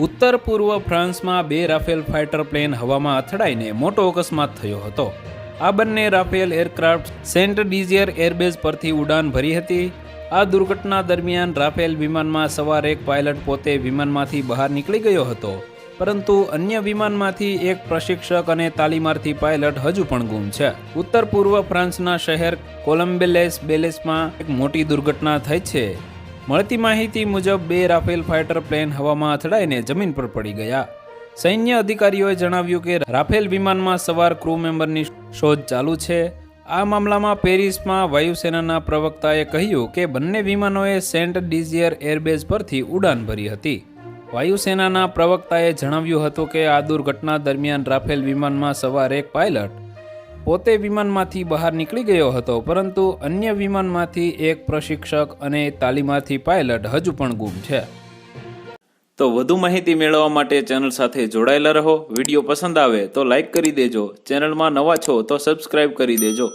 ઉત્તર પૂર્વ ફ્રાન્સમાં બે રાફેલ ફાઇટર પ્લેન હવામાં અથડાઈને મોટો અકસ્માત થયો હતો. આ બંને Rafale aircraft Saint Dizier airbase પરથી ઉડાન ભરી હતી. આ દુર્ઘટના દરમિયાન રાફેલ વિમાનમાં સવાર એક પાયલટ પોતે વિમાનમાંથી બહાર નીકળી ગયો હતો. પરંતુ અન્ય વિમાનમાંથી એક પ્રશિક્ષક અને તાલીમાર્થી પાયલટ હજુ પણ ગુમ છે. ઉત્તર પૂર્વ ફ્રાન્સના શહેર કોલમ્બેલેસ બેલેસમાં એક મોટી દુર્ઘટના થઈ છે. મળતી માહિતી મુજબ બે રાફેલ ફાઇટર પ્લેન હવામાં અથડાઈને જમીન પર પડી ગયા. સૈન્ય અધિકારીઓએ જણાવ્યું કે રાફેલ વિમાનમાં સવાર ક્રૂ મેમ્બરની શોધ ચાલુ છે. આ મામલામાં પેરિસમાં વાયુસેનાના પ્રવક્તાએ કહ્યું કે બંને વિમાનોએ સેન્ટ ડિઝિયર એરબેઝ પરથી ઉડાન ભરી હતી. વાયુસેનાના પ્રવક્તાએ જણાવ્યું હતું કે આ દુર્ઘટના દરમિયાન રાફેલ વિમાનમાં સવાર એક પાયલટ પોતે વિમાનમાંથી બહાર નીકળી ગયો હતો, પરંતુ અન્ય વિમાનમાંથી એક પ્રશિક્ષક અને તાલીમાર્થી પાયલટ હજુ પણ ગુમ છે. તો વધુ માહિતી મેળવવા માટે ચેનલ સાથે જોડાયેલા રહો. વીડિયો પસંદ આવે તો લાઇક કરી દેજો. ચેનલમાં નવા છો તો સબસ્ક્રાઇબ કરી દેજો.